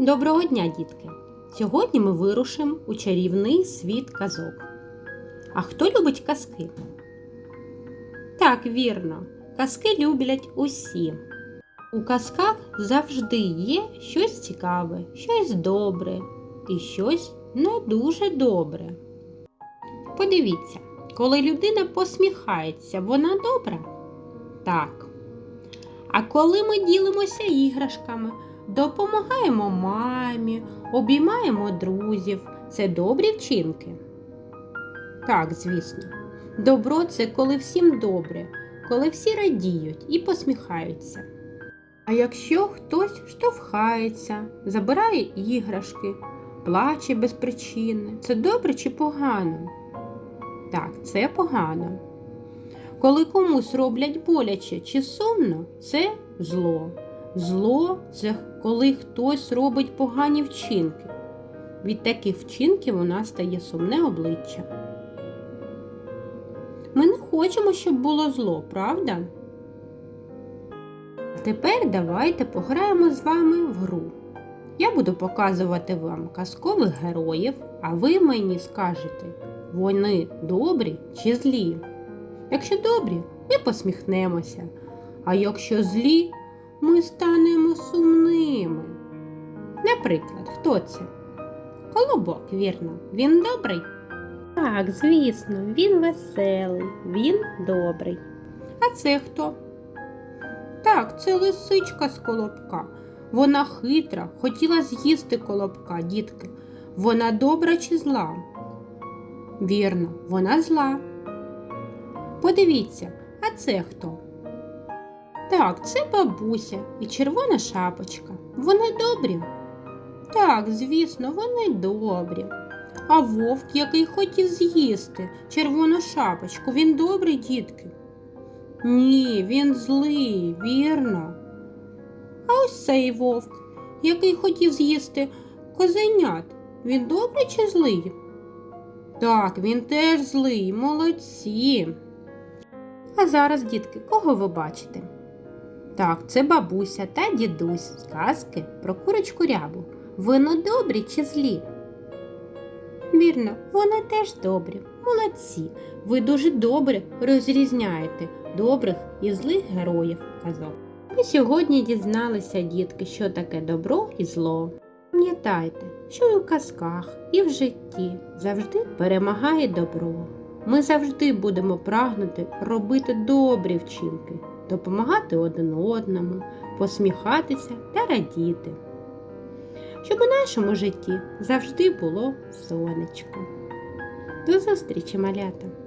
Доброго дня, дітки! Сьогодні ми вирушимо у чарівний світ казок. А хто любить казки? Так, вірно, казки люблять усі. У казках завжди є щось цікаве, щось добре і щось не дуже добре. Подивіться, коли людина посміхається, вона добра? Так. А коли ми ділимося іграшками, допомагаємо мамі, обіймаємо друзів, це добрі вчинки? Так, звісно. Добро це коли всім добре, коли всі радіють і посміхаються. А якщо хтось штовхається, забирає іграшки, плаче без причини, це добре чи погано? Так, це погано. Коли комусь роблять боляче чи сумно, це зло. Зло це коли хтось робить погані вчинки. Від таких вчинків у нас стає сумне обличчя. Ми не хочемо, щоб було зло, правда? Тепер давайте пограємо з вами в гру. Я буду показувати вам казкових героїв, а ви мені скажете, вони добрі чи злі. Якщо добрі, ми посміхнемося, а якщо злі, ми станемо сумними. Наприклад, хто це? Колобок, вірно, він добрий? Так, звісно, він веселий, він добрий. А це хто? Так, це лисичка з колобка. Вона хитра, хотіла з'їсти колобка, дітки. Вона добра чи зла? Вірно, вона зла. Подивіться, а це хто? Так, це бабуся і червона шапочка. Вони добрі? Так, звісно, вони добрі. А вовк, який хотів з'їсти червону шапочку, він добрий, дітки? Ні, він злий, вірно. А ось цей вовк, який хотів з'їсти козенят, він добрий чи злий? Так, він теж злий, молодці. А зараз, дітки, кого ви бачите? Так, це бабуся та дідусь з казки про курочку рябу. Вони добрі чи злі? Вірно, вони теж добрі, молодці. Ви дуже добре розрізняєте добрих і злих героїв казок. Ми сьогодні дізналися, дітки, що таке добро і зло. Пам'ятайте, що і у казках, і в житті завжди перемагає добро. Ми завжди будемо прагнути робити добрі вчинки, допомагати один одному, посміхатися та радіти. Щоб у нашому житті завжди було сонечко. До зустрічі, малята!